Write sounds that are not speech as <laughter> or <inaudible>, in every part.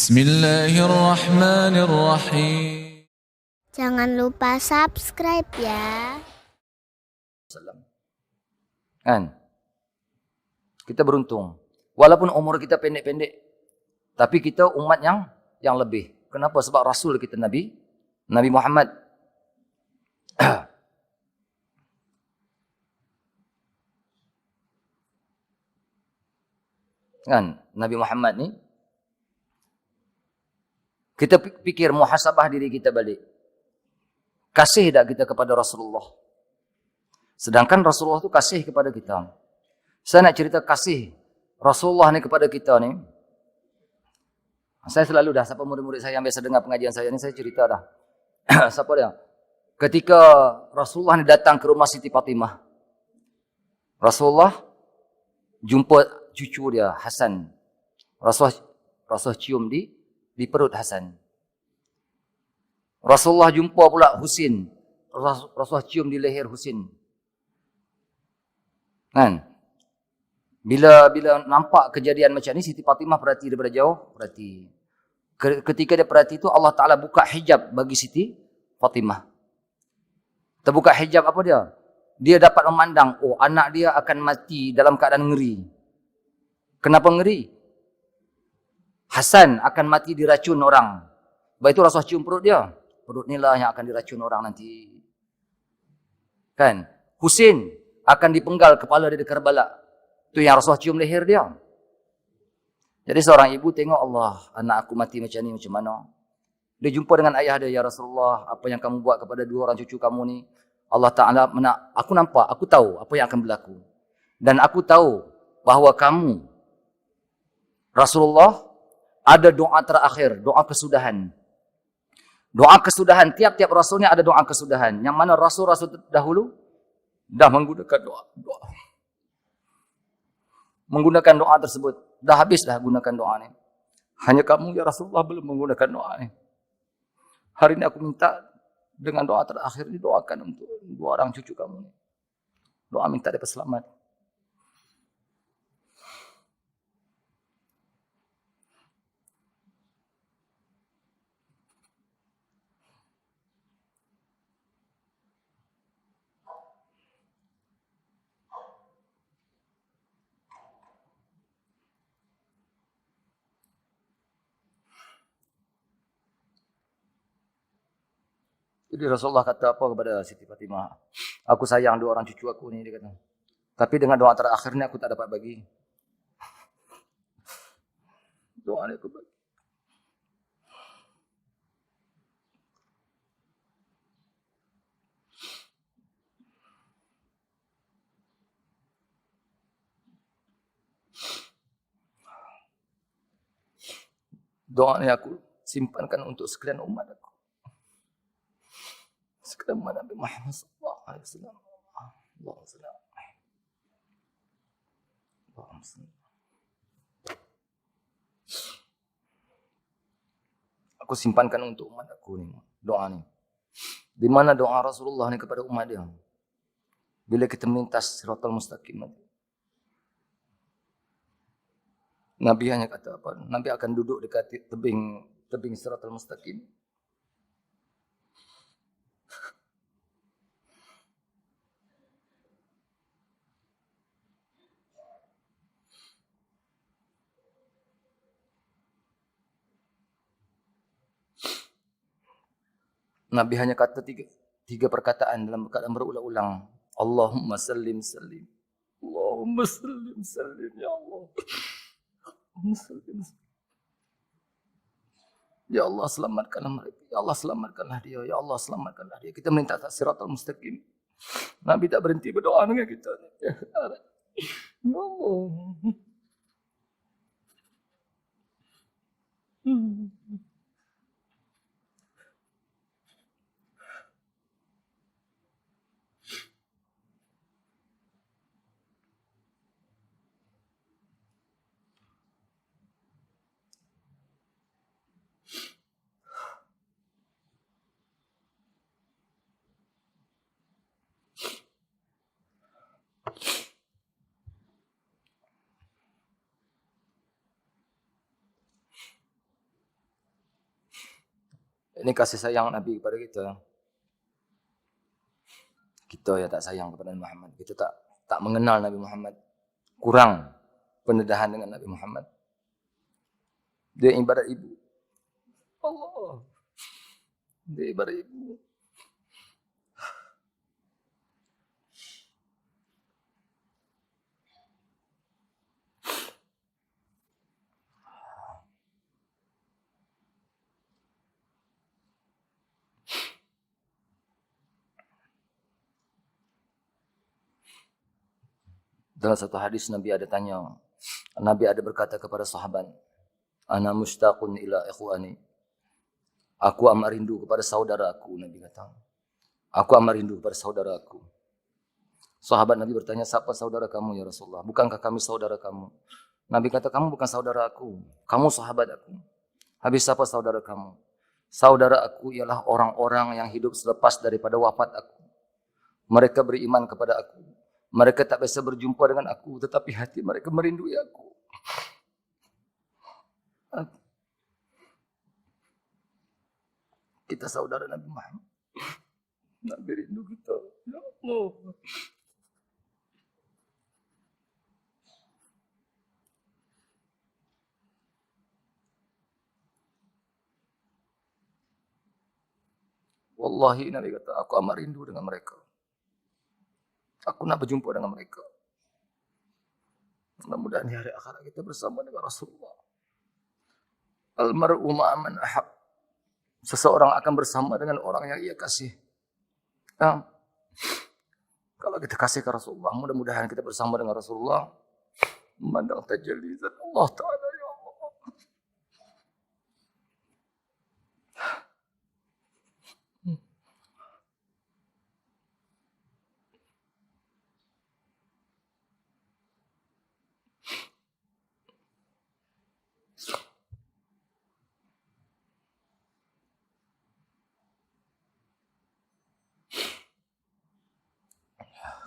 Bismillahirrahmanirrahim. Jangan lupa subscribe ya. Kan? Kita beruntung. Walaupun umur kita pendek-pendek. Tapi kita umat yang yang lebih. Kenapa? Sebab Rasul kita Nabi. Nabi Muhammad. <clears throat> kan? Nabi Muhammad ni. Kita fikir muhasabah diri kita balik. Kasih tak kita kepada Rasulullah? Sedangkan Rasulullah tu kasih kepada kita. Saya nak cerita kasih Rasulullah ni kepada kita ni. Saya selalu dah, siapa murid-murid saya yang biasa dengar pengajian saya ni, saya cerita dah. <coughs> siapa dia? Ketika Rasulullah ni datang ke rumah Siti Fatimah. Rasulullah jumpa cucu dia, Hasan. Rasulullah, Rasulullah cium di di perut Hasan. Rasulullah jumpa pula Husin. Rasulullah cium di leher Husin. Kan? Bila bila nampak kejadian macam ni Siti Fatimah perhati daripada jauh, perhati. Ketika dia perhati tu Allah Taala buka hijab bagi Siti Fatimah. Terbuka hijab apa dia? Dia dapat memandang, oh anak dia akan mati dalam keadaan ngeri. Kenapa ngeri? Hasan akan mati diracun orang. Baik itu Rasulullah cium perut dia. Perut ni lah yang akan diracun orang nanti. Kan? Husin akan dipenggal kepala dia di Karbala. Itu yang Rasulullah cium leher dia. Jadi seorang ibu tengok Allah, anak aku mati macam ni macam mana. Dia jumpa dengan ayah dia, Ya Rasulullah, apa yang kamu buat kepada dua orang cucu kamu ni. Allah Ta'ala, menak, aku nampak, aku tahu apa yang akan berlaku. Dan aku tahu bahawa kamu, Rasulullah, ada doa terakhir, doa kesudahan. Doa kesudahan, tiap-tiap Rasulnya ada doa kesudahan. Yang mana Rasul-Rasul dahulu, dah menggunakan doa. doa menggunakan doa tersebut. Dah habis dah gunakan doa ni. Hanya kamu ya Rasulullah belum menggunakan doa ni. Hari ini aku minta dengan doa terakhir ini doakan untuk dua orang cucu kamu. Doa minta dapat selamat. Jadi Rasulullah kata apa kepada Siti Fatimah? Aku sayang dua orang cucu aku ni, dia kata. Tapi dengan doa terakhir ni aku tak dapat bagi. <laughs> Doa ni aku bagi. Doa ni aku simpankan untuk sekalian umat aku sekedar Nabi Muhammad sallallahu alaihi wasallam. Allahumma salli Allahumma salli. Aku simpankan untuk umat aku ni doa ni. Di mana doa Rasulullah ni kepada umat dia? Bila kita melintas siratal mustaqim Nabi hanya kata apa? Nabi akan duduk dekat tebing tebing siratal mustaqim. Nabi hanya kata tiga, tiga perkataan dalam keadaan berulang-ulang. Allahumma sallim sallim. Allahumma sallim sallim. Ya Allah. Allahumma sallim Ya Allah selamatkanlah mereka. Ya Allah selamatkanlah dia. Ya Allah selamatkanlah dia. Kita minta siratal mustaqim. Nabi tak berhenti berdoa dengan kita. Ya Allah. Hmm. Ini kasih sayang Nabi kepada kita. Kita yang tak sayang kepada Nabi Muhammad. Kita tak tak mengenal Nabi Muhammad. Kurang pendedahan dengan Nabi Muhammad. Dia ibarat ibu. Allah. Dia ibarat ibu. Dalam satu hadis Nabi ada tanya, Nabi ada berkata kepada sahabat, Ana mustaqun ila ikhwani. Aku amat rindu kepada saudara aku, Nabi kata. Aku amat rindu kepada saudara aku. Sahabat Nabi bertanya, siapa saudara kamu ya Rasulullah? Bukankah kami saudara kamu? Nabi kata, kamu bukan saudara aku. Kamu sahabat aku. Habis siapa saudara kamu? Saudara aku ialah orang-orang yang hidup selepas daripada wafat aku. Mereka beriman kepada aku. Mereka tak biasa berjumpa dengan aku, tetapi hati mereka merindui aku. Kita saudara Nabi Muhammad. Nabi rindu kita. Ya Allah. Wallahi Nabi kata, aku amat rindu dengan mereka. Aku nak berjumpa dengan mereka. Mudah-mudahan di hari akhirat kita bersama dengan Rasulullah. Almar'u ma'aman ahab. Seseorang akan bersama dengan orang yang ia kasih. Ya. Kalau kita kasih ke Rasulullah, mudah-mudahan kita bersama dengan Rasulullah. Memandang tajalli Allah Ta'ala. Ya Allah.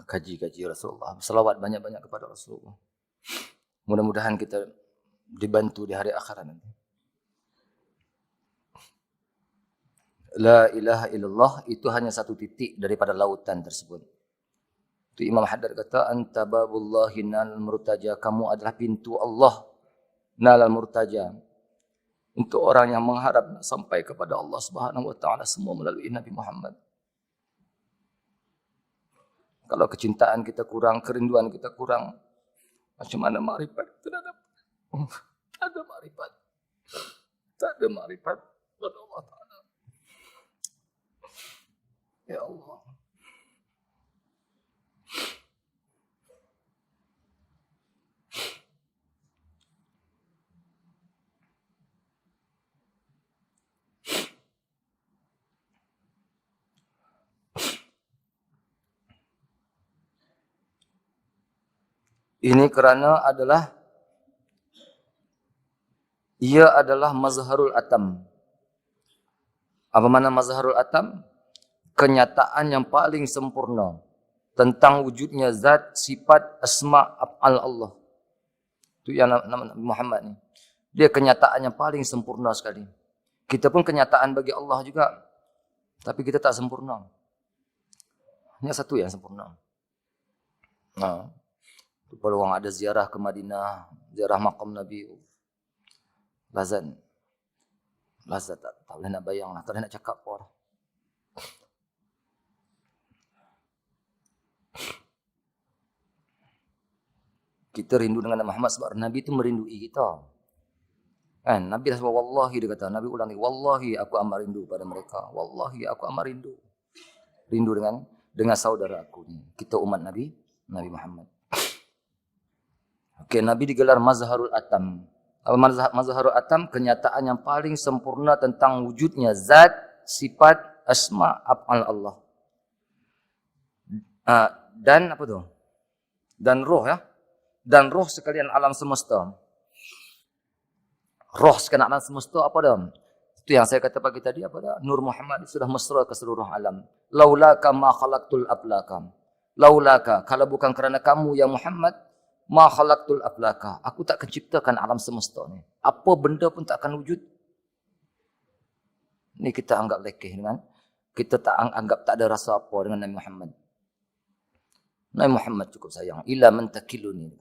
Kaji-kaji Rasulullah. Selawat banyak-banyak kepada Rasulullah. Mudah-mudahan kita dibantu di hari akhirat nanti. La ilaha illallah itu hanya satu titik daripada lautan tersebut. Itu Imam Haddad kata anta babullahi nal murtaja kamu adalah pintu Allah nal murtaja untuk orang yang mengharap sampai kepada Allah Subhanahu wa taala semua melalui Nabi Muhammad. Kalau kecintaan kita kurang, kerinduan kita kurang, macam mana makrifat? Tidak ada. <laughs> Tak ada makrifat. Tak ada makrifat kepada Allah Ta'ala. Ya Allah. Ini kerana adalah ia adalah mazharul atam. Apa mana mazharul atam? Kenyataan yang paling sempurna tentang wujudnya zat, sifat, asma, af'al Allah. Itu yang nama Nabi Muhammad ni. Dia kenyataan yang paling sempurna sekali. Kita pun kenyataan bagi Allah juga. Tapi kita tak sempurna. Hanya satu yang sempurna. Nah. Kalau orang ada ziarah ke Madinah, ziarah makam Nabi. Lazan. Lazat tak, tak boleh nak bayang lah. Tak boleh nak cakap pun. Kita rindu dengan Nabi Muhammad sebab Nabi itu merindui kita. Kan? Nabi dah sebut, Wallahi dia kata. Nabi ulangi, Wallahi aku amat rindu pada mereka. Wallahi aku amat rindu. Rindu dengan dengan saudara aku ni. Kita umat Nabi, Nabi Muhammad. Okey, Nabi digelar Mazharul Atam. Mazharul Atam? Kenyataan yang paling sempurna tentang wujudnya zat, sifat, asma, af'al Allah. Uh, dan apa tu? Dan roh ya. Dan roh sekalian alam semesta. Roh sekalian alam semesta apa dah? Itu yang saya kata pagi tadi apa dah? Nur Muhammad sudah mesra ke seluruh alam. Laulaka ma khalaqtul ablakam. Laulaka kalau bukan kerana kamu ya Muhammad ma khalaqtul aflaka. Aku tak akan ciptakan alam semesta ni. Apa benda pun tak akan wujud. Ini kita anggap lekeh dengan kita tak ang- anggap tak ada rasa apa dengan Nabi Muhammad. Nabi Muhammad cukup sayang. Ila man takiluni.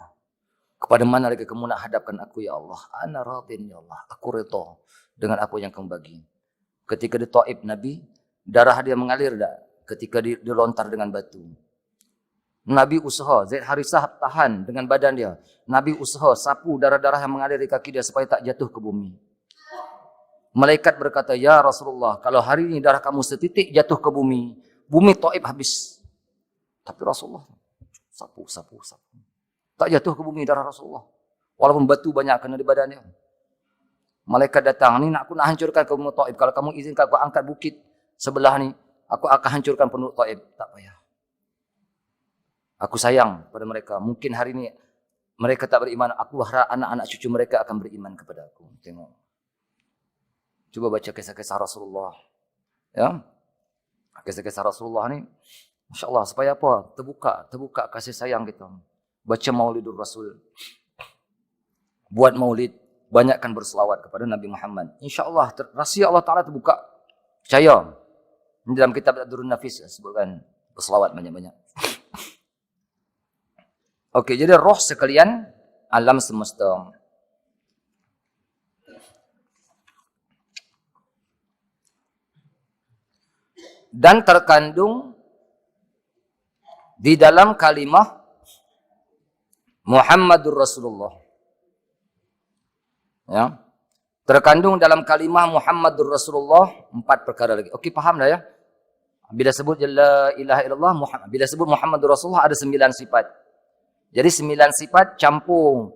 Kepada mana lagi kamu nak hadapkan aku ya Allah? Ana radin ya Allah. Aku redha dengan apa yang kamu bagi. Ketika di Taif Nabi, darah dia mengalir tak? Ketika dilontar dengan batu. Nabi usaha, Zaid Harisah tahan dengan badan dia. Nabi usaha sapu darah-darah yang mengalir di kaki dia supaya tak jatuh ke bumi. Malaikat berkata, Ya Rasulullah, kalau hari ini darah kamu setitik jatuh ke bumi, bumi Taif habis. Tapi Rasulullah, sapu, sapu, sapu. Tak jatuh ke bumi darah Rasulullah. Walaupun batu banyak kena di badan dia. Malaikat datang, ni nak aku nak hancurkan ke bumi. Kalau kamu izinkan aku angkat bukit sebelah ni, aku akan hancurkan penduduk Taif. Tak payah. Aku sayang pada mereka. Mungkin hari ini mereka tak beriman. Aku harap anak-anak cucu mereka akan beriman kepada aku. Tengok. Cuba baca kisah-kisah Rasulullah. Ya. Kisah-kisah Rasulullah ni. Masya Allah. Supaya apa? Terbuka. Terbuka kasih sayang kita. Baca maulidur Rasul. Buat maulid. Banyakkan berselawat kepada Nabi Muhammad. Insya Allah. Rahsia Allah Ta'ala terbuka. Percaya. Dalam kitab Ad-Durun Nafis. Sebutkan berselawat banyak-banyak. Okey, jadi roh sekalian alam semesta. Dan terkandung di dalam kalimah Muhammadur Rasulullah. Ya. Terkandung dalam kalimah Muhammadur Rasulullah empat perkara lagi. Okey, faham dah ya? Bila sebut la ilaha illallah Muhammad, bila sebut Muhammadur Rasulullah ada sembilan sifat. Jadi sembilan sifat campur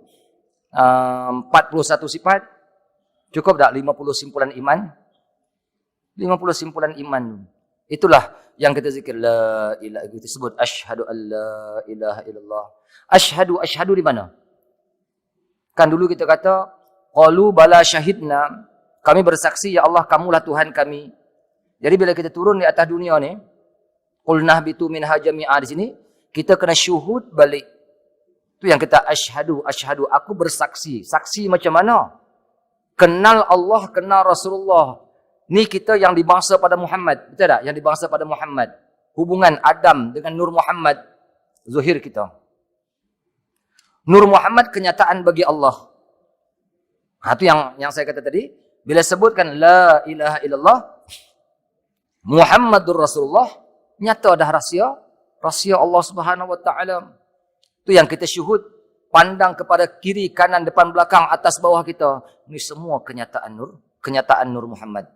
uh, 41 sifat. Cukup tak 50 simpulan iman? 50 simpulan iman. Itulah yang kita zikir. La ilaha kita sebut asyhadu an la ilaha illallah. Asyhadu, asyhadu di mana? Kan dulu kita kata, Qalu bala syahidna. Kami bersaksi, Ya Allah, kamulah Tuhan kami. Jadi bila kita turun di atas dunia ni, Qulnah bitu min hajami'ah di sini, kita kena syuhud balik itu yang kita asyhadu, asyhadu. Aku bersaksi. Saksi macam mana? Kenal Allah, kenal Rasulullah. Ni kita yang dibangsa pada Muhammad. Betul tak? Yang dibangsa pada Muhammad. Hubungan Adam dengan Nur Muhammad. Zuhir kita. Nur Muhammad kenyataan bagi Allah. Ha, itu yang yang saya kata tadi. Bila sebutkan La ilaha illallah. Muhammadur Rasulullah. Nyata dah rahsia. Rahsia Allah subhanahu wa ta'ala. Itu yang kita syuhud. Pandang kepada kiri, kanan, depan, belakang, atas, bawah kita. Ini semua kenyataan Nur. Kenyataan Nur Muhammad.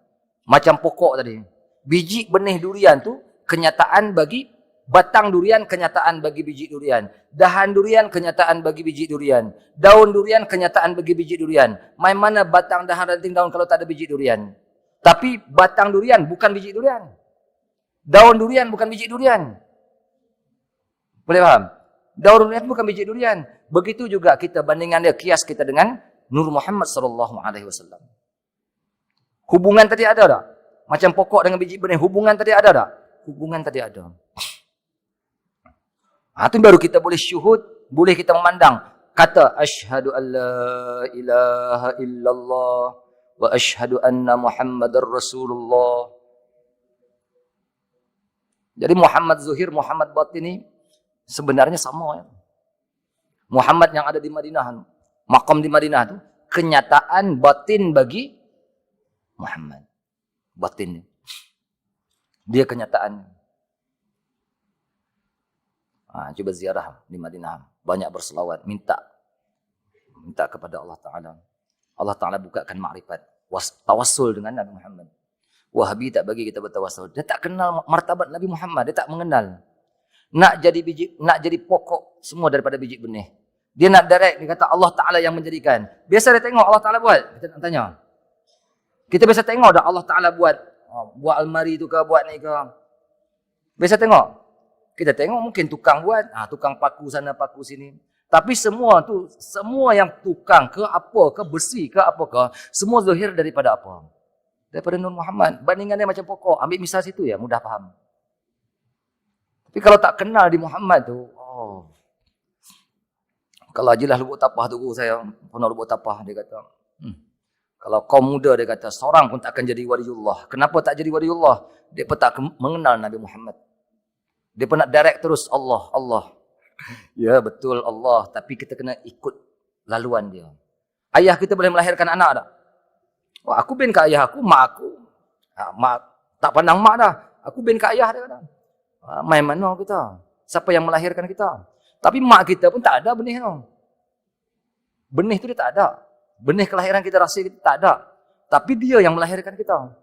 Macam pokok tadi. Biji benih durian tu kenyataan bagi batang durian, kenyataan bagi biji durian. Dahan durian, kenyataan bagi biji durian. Daun durian, kenyataan bagi biji durian. Main mana batang, dahan, ranting daun kalau tak ada biji durian. Tapi batang durian bukan biji durian. Daun durian bukan biji durian. Boleh faham? Daun durian bukan biji durian. Begitu juga kita bandingkan dia kias kita dengan Nur Muhammad sallallahu alaihi wasallam. Hubungan tadi ada tak? Macam pokok dengan biji benih, hubungan tadi ada tak? Hubungan tadi ada. Ha, itu baru kita boleh syuhud, boleh kita memandang. Kata, Ashadu an la ilaha illallah wa ashadu anna muhammadar rasulullah. Jadi Muhammad Zuhir, Muhammad Batin ini sebenarnya sama ya. Muhammad yang ada di Madinah, makam di Madinah itu kenyataan batin bagi Muhammad. Batin. Dia kenyataan. Ha, cuba ziarah di Madinah. Banyak berselawat. Minta. Minta kepada Allah Ta'ala. Allah Ta'ala bukakan makrifat. Tawassul dengan Nabi Muhammad. Wahabi tak bagi kita bertawassul. Dia tak kenal martabat Nabi Muhammad. Dia tak mengenal. Nak jadi biji, nak jadi pokok semua daripada biji benih. Dia nak direct, dia kata Allah Ta'ala yang menjadikan. Biasa dia tengok Allah Ta'ala buat. Kita nak tanya. Kita biasa tengok dah Allah Ta'ala buat. Oh, buat almari tu ke, buat ni ke. Biasa tengok. Kita tengok mungkin tukang buat. Ah, tukang paku sana, paku sini. Tapi semua tu, semua yang tukang ke apa ke, besi ke apa ke, semua zahir daripada apa? Daripada Nur Muhammad. Bandingan dia macam pokok. Ambil misal situ ya, mudah faham. Tapi kalau tak kenal di Muhammad tu, oh. Kalau ajilah lubuk tapah tu guru saya, pernah lubuk tapah, dia kata, hmm. Kalau kaum muda dia kata, seorang pun tak akan jadi waliullah. Kenapa tak jadi waliullah? Dia pun tak mengenal Nabi Muhammad. Dia pun nak direct terus Allah, Allah. <laughs> Ya betul Allah, tapi kita kena ikut laluan dia. Ayah kita boleh melahirkan anak tak? Wah, aku bin ke ayah aku, mak aku. Ha, mak tak pandang mak dah. Aku bin ke ayah dia kata. Ha, main mana kita? Siapa yang melahirkan kita? Tapi mak kita pun tak ada benih tu. Benih tu dia tak ada. Benih kelahiran kita rasa kita tak ada. Tapi dia yang melahirkan kita.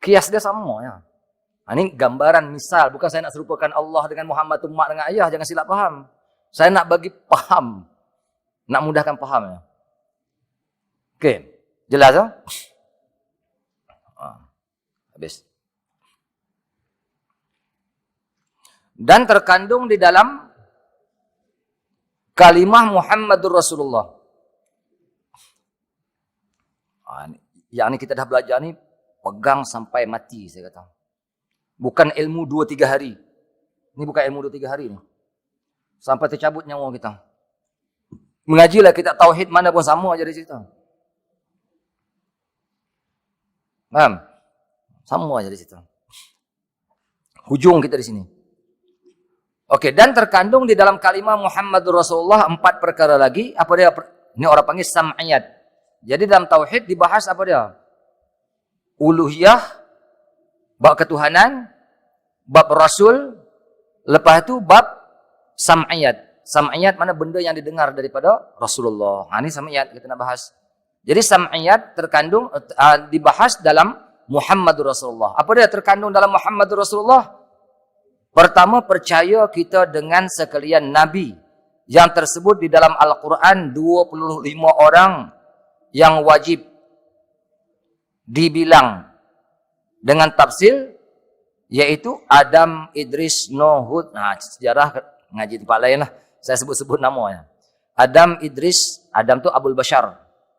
Kias dia sama ya. Ha, ini gambaran misal. Bukan saya nak serupakan Allah dengan Muhammad tu mak dengan ayah. Jangan silap faham. Saya nak bagi faham. Nak mudahkan faham ya. Okey. Jelas tak? <coughs> Ha. Habis. Dan terkandung di dalam kalimah Muhammadur Rasulullah. Ha, yang ni kita dah belajar ni pegang sampai mati saya kata. Bukan ilmu 2 3 hari. Ni bukan ilmu 2 3 hari ni. Sampai tercabut nyawa kita. Mengajilah kita tauhid mana pun sama aja di situ. Faham? Sama aja di situ. Hujung kita di sini. Okey, dan terkandung di dalam kalimah Muhammadur Rasulullah empat perkara lagi. Apa dia? Ini orang panggil sam'iyat. Jadi dalam tauhid dibahas apa dia? Uluhiyah, bab ketuhanan, bab rasul, lepas itu bab sam'iyat. Sam'iyat mana benda yang didengar daripada Rasulullah. Ha, ini sam'iyat kita nak bahas. Jadi sam'iyat terkandung uh, dibahas dalam Muhammadur Rasulullah. Apa dia terkandung dalam Muhammadur Rasulullah? Pertama percaya kita dengan sekalian nabi yang tersebut di dalam Al-Quran 25 orang yang wajib dibilang dengan tafsir yaitu Adam, Idris, Nuh, Hud. Nah, sejarah ngaji tempat lain lah. Saya sebut-sebut namanya. Adam, Idris, Adam tu Abul Bashar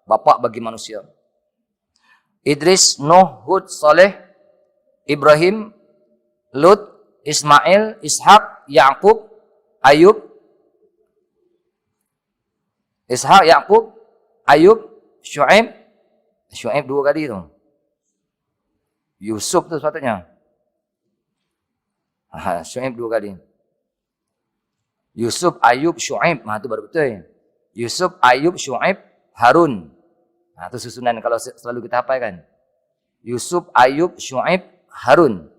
bapa bagi manusia. Idris, Nuh, Hud, Saleh, Ibrahim, Lut, Ismail, Ishak, Yaqub, Ayub, Ishak, Yaqub, Ayub, Shu'aib, Shu'aib dua kali tu. Yusuf tu sepatutnya. Ha, Shu'aib dua kali. Yusuf, Ayub, Shu'aib. Ha, tu baru betul. Yusuf, Ayub, Shu'aib, Harun. Ha, itu susunan kalau selalu kita hafal kan. Yusuf, Ayub, Shu'aib, Harun.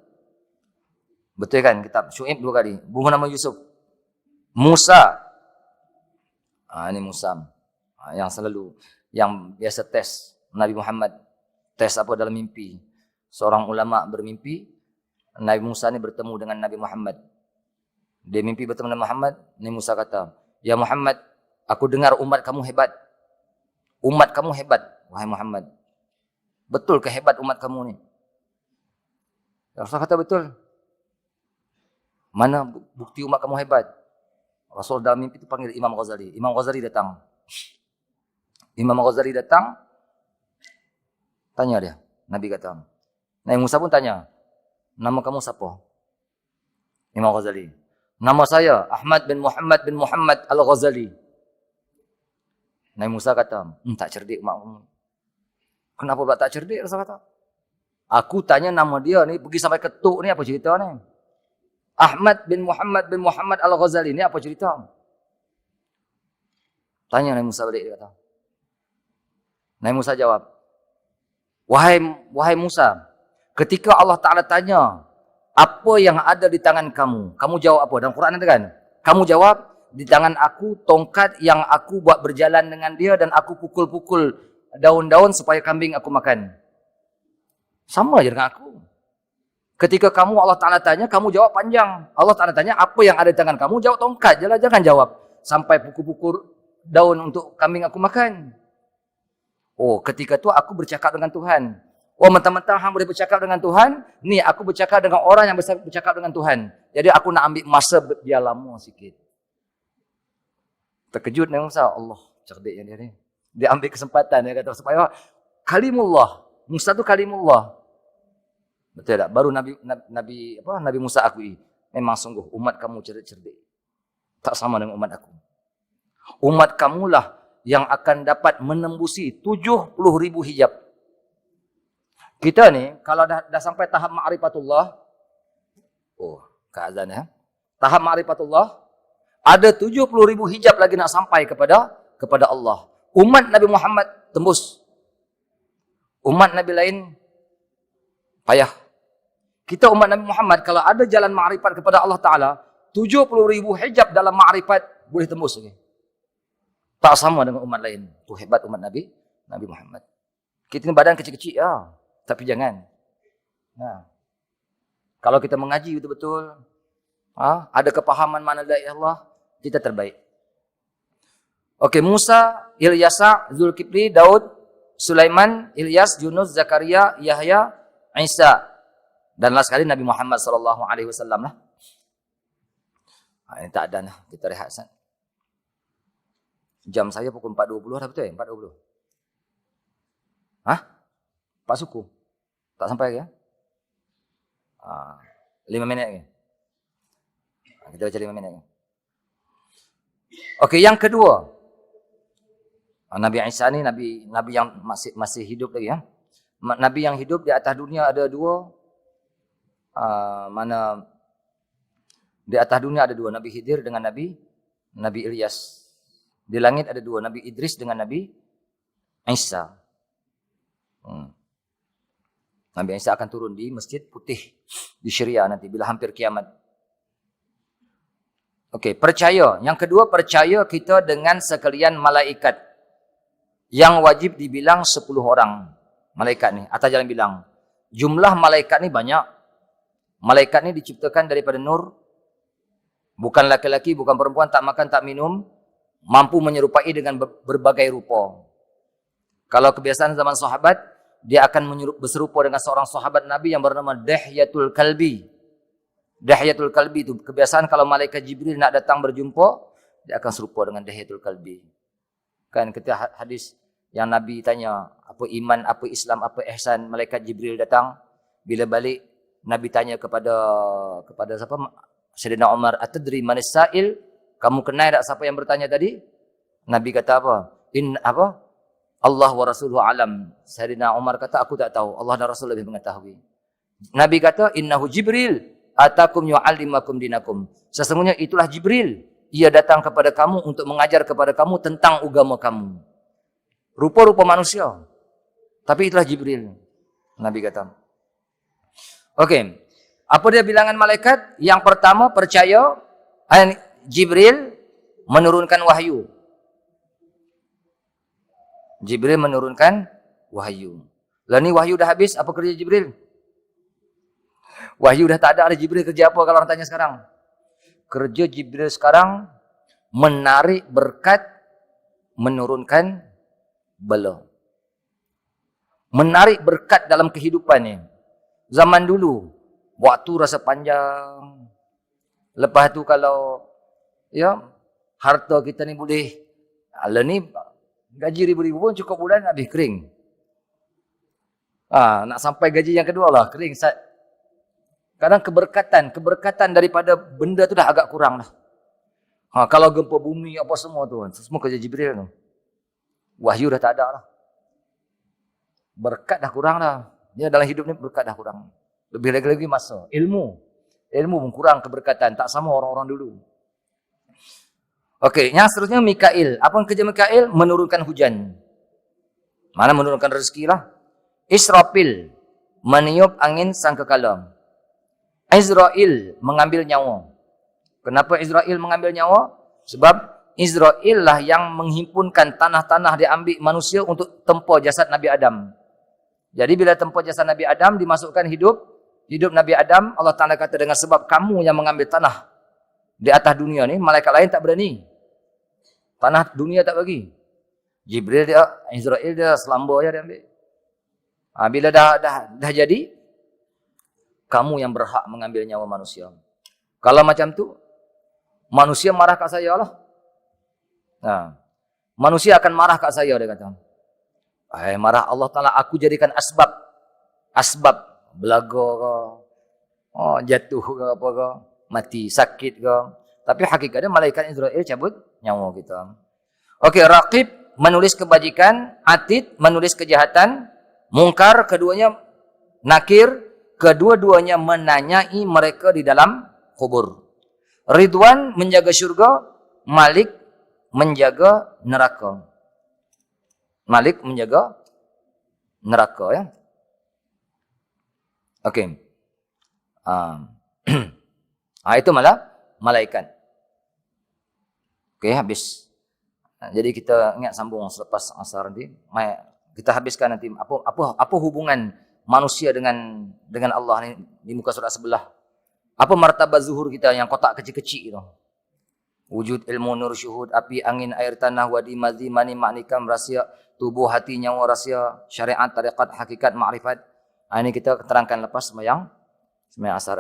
Betul kan kitab Shu'aib dua kali. Bunga nama Yusuf. Musa. Ha, ini Musa. Ha, yang selalu, yang biasa tes Nabi Muhammad. Tes apa dalam mimpi. Seorang ulama bermimpi, Nabi Musa ni bertemu dengan Nabi Muhammad. Dia mimpi bertemu dengan Muhammad, Nabi Musa kata, Ya Muhammad, aku dengar umat kamu hebat. Umat kamu hebat, wahai Muhammad. Betul ke hebat umat kamu ni? Rasul kata betul. Mana bukti umat kamu hebat? Rasul dalam mimpi itu panggil Imam Ghazali. Imam Ghazali datang. Imam Ghazali datang. Tanya dia. Nabi kata. Nabi Musa pun tanya. Nama kamu siapa? Imam Ghazali. Nama saya Ahmad bin Muhammad bin Muhammad Al-Ghazali. Nabi Musa kata, hmm, tak cerdik mak. Kenapa pula tak cerdik? Rasul kata. Aku tanya nama dia ni, pergi sampai ketuk ni, apa cerita ni? Ahmad bin Muhammad bin Muhammad Al-Ghazali ni, apa cerita? Tanya Nabi Musa balik, dia kata. Nabi Musa jawab, Wahai wahai Musa, ketika Allah Ta'ala tanya, apa yang ada di tangan kamu? Kamu jawab apa? Dalam Quran ada kan? Kamu jawab, di tangan aku tongkat yang aku buat berjalan dengan dia dan aku pukul-pukul daun-daun supaya kambing aku makan. Sama je dengan aku. Ketika kamu Allah Ta'ala tanya, kamu jawab panjang. Allah Ta'ala tanya, apa yang ada di tangan kamu? Jawab tongkat je lah, jangan jawab. Sampai pukul-pukul daun untuk kambing aku makan. Oh, ketika tu aku bercakap dengan Tuhan. Oh, mentang-mentang hang boleh bercakap dengan Tuhan, ni aku bercakap dengan orang yang bercakap dengan Tuhan. Jadi aku nak ambil masa biar lama sikit. Terkejut dengan Musa. Allah, cerdiknya dia ni. Dia ambil kesempatan. Dia kata supaya kalimullah. Musa tu kalimullah. Betul tak? Baru Nabi Nabi apa Nabi Musa akui. Memang sungguh umat kamu cerdik-cerdik. Tak sama dengan umat aku. Umat kamulah yang akan dapat menembusi 70 ribu hijab. Kita ni, kalau dah, dah sampai tahap ma'rifatullah, oh, Kak Azan ya, tahap ma'rifatullah, ada 70 ribu hijab lagi nak sampai kepada kepada Allah. Umat Nabi Muhammad tembus. Umat Nabi lain payah. Kita umat Nabi Muhammad, kalau ada jalan ma'rifat kepada Allah Ta'ala, 70 ribu hijab dalam ma'rifat boleh tembus. Okay? Tak sama dengan umat lain. Itu hebat umat Nabi Nabi Muhammad. Kita ni badan kecil-kecil ya. Tapi jangan. Nah. Kalau kita mengaji betul-betul, ha, ada kepahaman mana dari Allah, kita terbaik. Okey, Musa, Ilyasa, Zulkifli, Daud, Sulaiman, Ilyas, Yunus, Zakaria, Yahya, Isa. Dan last sekali Nabi Muhammad sallallahu alaihi wasallam lah. Ha, ini tak ada lah. Kita rehat sat. Jam saya pukul 4.20 dah betul ya? 4.20. Hah? Pak suku? Tak sampai lagi ya? Ha, 5 minit lagi. Ha, kita baca 5 minit lagi. Okey, yang kedua. Ha, Nabi Isa ni Nabi Nabi yang masih masih hidup lagi ya. Nabi yang hidup di atas dunia ada dua. Uh, mana di atas dunia ada dua. Nabi Khidir dengan Nabi Nabi Ilyas. Di langit ada dua. Nabi Idris dengan Nabi Isa. Hmm. Nabi Isa akan turun di Masjid Putih di Syria nanti bila hampir kiamat. Okey, percaya. Yang kedua, percaya kita dengan sekalian malaikat yang wajib dibilang 10 orang malaikat ni. Atas jalan bilang. Jumlah malaikat ni banyak. Malaikat ni diciptakan daripada nur. Bukan laki-laki, bukan perempuan, tak makan, tak minum mampu menyerupai dengan berbagai rupa. Kalau kebiasaan zaman sahabat, dia akan berserupa dengan seorang sahabat Nabi yang bernama Dahyatul Kalbi. Dahyatul Kalbi itu kebiasaan kalau malaikat Jibril nak datang berjumpa, dia akan serupa dengan Dahyatul Kalbi. Kan ketika hadis yang Nabi tanya, apa iman, apa Islam, apa ihsan, malaikat Jibril datang, bila balik Nabi tanya kepada kepada siapa? Sayyidina Umar, "Atadri man sa'il?" Kamu kenal tak siapa yang bertanya tadi? Nabi kata apa? In apa? Allah wa rasuluhu alam. Sayyidina Umar kata aku tak tahu. Allah dan Rasul lebih mengetahui. Nabi kata innahu Jibril atakum yu'allimakum dinakum. Sesungguhnya itulah Jibril. Ia datang kepada kamu untuk mengajar kepada kamu tentang agama kamu. Rupa-rupa manusia. Tapi itulah Jibril. Nabi kata. Okey. Apa dia bilangan malaikat? Yang pertama percaya Jibril menurunkan wahyu. Jibril menurunkan wahyu. Lah ni wahyu dah habis, apa kerja Jibril? Wahyu dah tak ada, ada Jibril kerja apa kalau orang tanya sekarang? Kerja Jibril sekarang menarik berkat, menurunkan bela. Menarik berkat dalam kehidupan ni. Zaman dulu, waktu rasa panjang. Lepas tu kalau ya harta kita ni boleh ala ni gaji ribu-ribu pun cukup bulan habis kering. Ah, nak sampai gaji yang kedua lah kering. Kadang keberkatan, keberkatan daripada benda tu dah agak kurang lah. Ha, kalau gempa bumi apa semua tu, semua kerja Jibril tu. Wahyu dah tak ada lah. Berkat dah kurang lah. Dia dalam hidup ni berkat dah kurang. Lebih lagi-lagi masa. Ilmu. Ilmu pun kurang keberkatan. Tak sama orang-orang dulu. Okey, yang seterusnya Mikail. Apa kerja Mikail? Menurunkan hujan. Mana menurunkan rezeki lah. Israfil meniup angin sangkakala. Israel mengambil nyawa. Kenapa Israel mengambil nyawa? Sebab Israel lah yang menghimpunkan tanah-tanah diambil manusia untuk tempa jasad Nabi Adam. Jadi bila tempa jasad Nabi Adam dimasukkan hidup, hidup Nabi Adam, Allah Ta'ala kata dengan sebab kamu yang mengambil tanah di atas dunia ni, malaikat lain tak berani. Tanah dunia tak bagi. Jibril dia, Israel dia, selamba je dia ambil. Ha, bila dah, dah, dah jadi, kamu yang berhak mengambil nyawa manusia. Kalau macam tu, manusia marah kat saya lah. Ha. Manusia akan marah kat saya, dia kata. Eh, marah Allah Ta'ala, aku jadikan asbab. Asbab, belaga ke, oh, jatuh ke apa ke, mati, sakit ke. Tapi hakikatnya malaikat Israel cabut nyawa kita. Okey, Raqib menulis kebajikan, atid menulis kejahatan, mungkar keduanya nakir, kedua-duanya menanyai mereka di dalam kubur. Ridwan menjaga syurga, Malik menjaga neraka. Malik menjaga neraka ya. Okey. <clears throat> Ah itu malah malaikat. Okey habis. Ah, Jadi kita ingat sambung selepas asar nanti. Kita habiskan nanti apa apa apa hubungan manusia dengan dengan Allah ni di muka surat sebelah. Apa martabat zuhur kita yang kotak kecil-kecil itu? Wujud ilmu nur syuhud, api angin air tanah wadi mazi mani maknikam rahsia tubuh hati nyawa rahsia syariat tariqat hakikat makrifat. Ah, Ini kita terangkan lepas sembahyang sembahyang asar.